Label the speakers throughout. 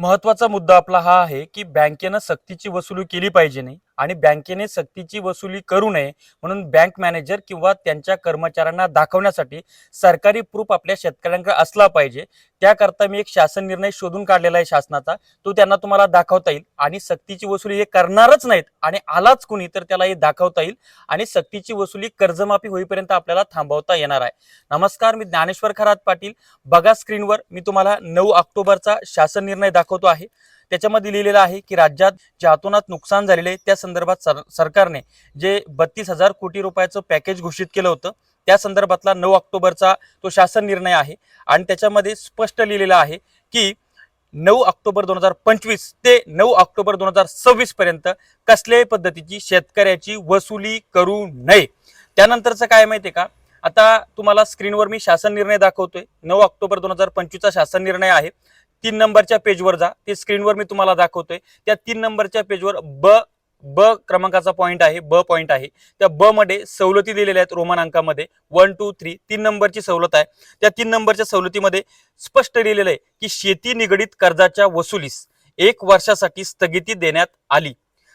Speaker 1: महत्त्वाचा मुद्दा आपला हा आहे की बँकेनं सक्तीची वसुली केली पाहिजे नाही. आणि बँकेने सक्तीची वसुली करू नये म्हणून बँक मॅनेजर किंवा त्यांच्या कर्मचाऱ्यांना दाखवण्यासाठी सरकारी प्रूफ आपल्या शेतकऱ्यांकडे असला पाहिजे. त्याकरता मी एक शासन निर्णय शोधून काढलेला आहे शासनाचा. तो त्यांना तुम्हाला दाखवता येईल आणि सक्तीची वसुली हे करणारच नाहीत आणि आलाच कुणी तर त्याला हे दाखवता येईल आणि सक्तीची वसुली कर्जमाफी होईपर्यंत आपल्याला थांबवता येणार आहे. नमस्कार मी ज्ञानेश्वर खरात पाटील. बघा स्क्रीनवर मी तुम्हाला नऊ ऑक्टोबरचा शासन निर्णय दाखवतो आहे. त्याच्यामध्ये लिहिलेलं आहे की राज्यात जे अतोनात नुकसान झालेले आहे त्या संदर्भात सर सरकारने जे बत्तीस हजार कोटी रुपयाचं पॅकेज घोषित केलं होतं त्या संदर्भातला नऊ ऑक्टोबरचा तो शासन निर्णय आहे. आणि त्याच्यामध्ये स्पष्ट लिहिलेलं आहे की नऊ ऑक्टोबर दोन हजार पंचवीस ते नऊ ऑक्टोबर दोन हजार सव्वीस पर्यंत कसल्याही पद्धतीची शेतकऱ्याची वसुली करू नये. त्यानंतरचं काय माहितीये का? आता तुम्हाला स्क्रीनवर मी शासन निर्णय दाखवतोय. नऊ ऑक्टोबर दोन हजार पंचवीसचा शासन निर्णय आहे. तीन नंबरच्या पेजवर जा. ते स्क्रीनवर मी तुम्हाला दाखवतोय. त्या तीन नंबरच्या पेजवर ब ब क्रमांकाचा पॉईंट आहे ब पॉईंट आहे. त्या ब मध्ये सवलती दिलेल्या आहेत रोमन अंकामध्ये. वन टू थ्री तीन नंबरची सवलत आहे. त्या तीन नंबरच्या सवलतीमध्ये स्पष्ट लिहिलेलं आहे की शेती निगडीत कर्जाच्या वसुलीस एक वर्षासाठी स्थगिती देण्यात आली.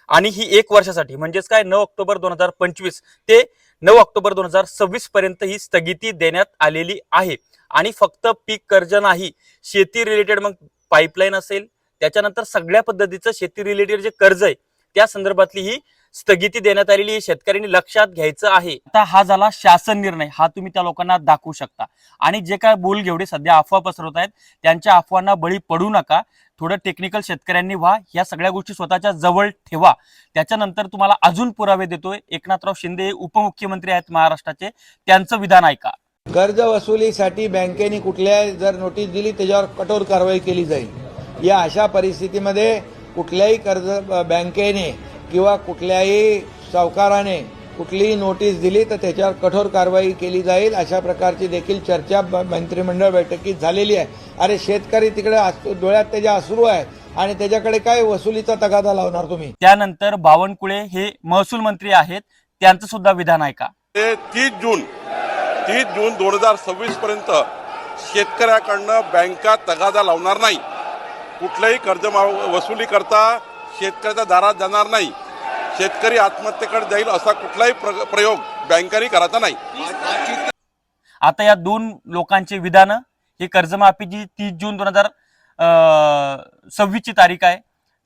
Speaker 1: आणि ही एक वर्षासाठी म्हणजेच काय? नऊ ऑक्टोबर दोन हजार पंचवीस ते नऊ ऑक्टोबर दोन हजार सव्वीस पर्यंत ही स्थगिती देण्यात आलेली आहे. आणि फक्त पीक कर्ज नाही शेती रिलेटेड मग पाईपलाईन असेल त्याच्यानंतर सगळ्या पद्धतीचं शेती रिलेटेड जे कर्ज आहे त्या संदर्भातली ही स्थगिती देण्यात आलेली आहे. शेतकऱ्यांनी लक्षात घ्यायचं आहे. आता हा झाला शासन निर्णय. हा तुम्ही त्या लोकांना दाखवू शकता. आणि जे काय बोल घेवडे सध्या अफवा पसरवत आहेत त्यांच्या अफवांना बळी पडू नका. थोडं टेक्निकल शेतकऱ्यांनी व्हा. या सगळ्या गोष्टी स्वतःच्या जवळ ठेवा. त्याच्यानंतर तुम्हाला अजून पुरावे देतोय. एकनाथराव शिंदे हे उपमुख्यमंत्री आहेत महाराष्ट्राचे. त्यांचं विधान ऐका.
Speaker 2: कर्ज वसुलीसाठी बँकेने कुठल्या जर नोटीस दिली त्याच्यावर कठोर कारवाई केली जाईल. या अशा परिस्थितीमध्ये कुठल्याही कर्ज बँकेने किंवा कुठल्याही सावकाराने कुठलीही नोटीस दिली तर त्याच्यावर कठोर कारवाई केली जाईल. अशा प्रकारची देखील चर्चा मंत्रिमंडळ बैठकीत झालेली आहे. अरे शेतकरी तिकडे डोळ्यात त्याच्या अश्रू आहे आणि त्याच्याकडे काय वसुलीचा तगादा लावणार तुम्ही?
Speaker 1: त्यानंतर बावनकुळे हे महसूल मंत्री आहेत. त्यांचं सुद्धा विधान ऐका
Speaker 3: ते तीस जून तीस जून दोन हजार सव्वीस पर्यंत शेतकऱ्याकडनं बँका तगादा लावणार नाही. कुठलंही कर्ज वसुली करता शेतकऱ्याच्या दारात जाणार नाही. शेतकरी आत्महत्येकडे जाईल असा कुठलाही प्र- प्रयोग बँकांनी करायचा नाही.
Speaker 1: आता या दोन लोकांचे विधान ही कर्जमाफी जी तीस जून दोन हजार सव्वीसची तारीख आहे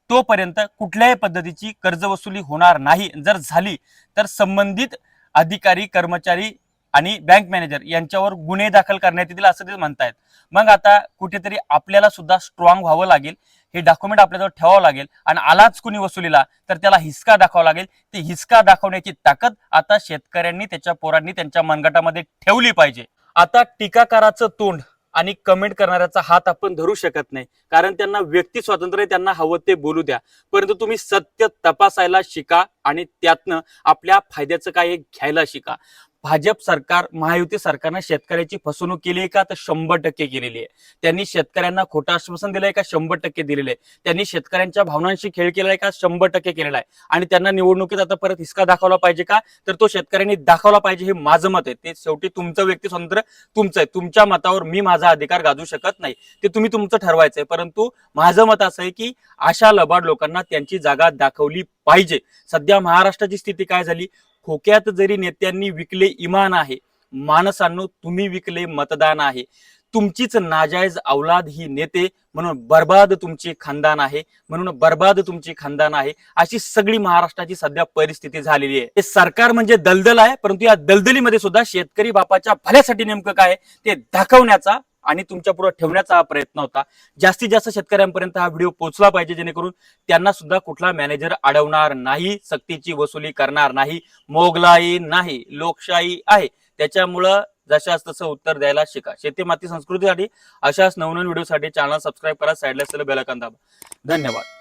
Speaker 1: तोपर्यंत कुठल्याही पद्धतीची कर्ज वसुली होणार नाही. जर झाली तर संबंधित अधिकारी कर्मचारी आणि बँक मॅनेजर यांच्यावर गुन्हे दाखल करण्यात येतील असं ते म्हणतायत. मग आता कुठेतरी आपल्याला सुद्धा स्ट्रॉंग व्हावं लागेल. हे डॉक्युमेंट आपल्याजवळ ठेवावं लागेल आणि आलाच कुणी वसुलीला तर त्याला हिसका दाखवावा लागेल. ती हिसका दाखवण्याची ताकद आता शेतकऱ्यांनी त्याच्या पोरांनी त्यांच्या मनगटामध्ये ठेवली पाहिजे. आता टीकाकाराचं तोंड आणि कमेंट करणाऱ्याचा हात आपण धरू शकत नाही. कारण त्यांना व्यक्ती स्वातंत्र्य त्यांना हवं ते बोलू द्या. परंतु तुम्ही सत्य तपासायला शिका आणि त्यातनं आपल्या फायद्याचं काय घ्यायला शिका. भाजप सरकार महायुती सरकारनं शेतकऱ्याची फसवणूक केली आहे का? तर शंभर टक्के केलेली आहे. त्यांनी शेतकऱ्यांना खोटं आश्वासन दिलंय का? शंभर टक्के दिलेलं आहे. त्यांनी शेतकऱ्यांच्या भावनांशी खेळ केलाय का? शंभर टक्के केलेला आहे. आणि त्यांना निवडणुकीत आता परत हिसका दाखवला पाहिजे का? तर तो शेतकऱ्यांनी दाखवला पाहिजे हे माझं मत आहे. ते शेवटी तुमचं व्यक्ती स्वतंत्र तुमचं आहे. तुमच्या मतावर मी माझा अधिकार गाजू शकत नाही. ते तुम्ही तुमचं ठरवायचं आहे परंतु माझं मत असं आहे की अशा लबाड लोकांना त्यांची जागा दाखवली पाहिजे. सध्या महाराष्ट्राची स्थिती काय झाली? खोक्यात जरी नेत्यांनी विकले इमान आहे माणसांनो तुम्ही विकले मतदान आहे. तुमचीच नाजायज अवलाद ही नेते म्हणून बर्बाद तुमची खानदान आहे म्हणून बर्बाद तुमची खानदान आहे अशी सगळी महाराष्ट्राची सध्या परिस्थिती झालेली आहे. हे सरकार म्हणजे दलदल आहे परंतु या दलदलीमध्ये सुद्धा शेतकरी बापाच्या भल्यासाठी नेमकं काय आहे ते दाखवण्याचा आणि तुमच्यापुढे ठेवण्याचा हा प्रयत्न होता. जास्तीत जास्त शेतकऱ्यांपर्यंत हा व्हिडिओ पोहोचला पाहिजे जेणेकरून त्यांना सुद्धा कुठला मॅनेजर अडवणार नाही सक्तीची वसुली करणार नाही मोगलाई नाही लोकशाही आहे. त्याच्यामुळं जशा तसं उत्तर द्यायला शिका. शेती माती संस्कृतीसाठी अशाच नवनवीन व्हिडिओसाठी चॅनल सबस्क्राईब करा साईडला असलेलं बेल धन्यवाद.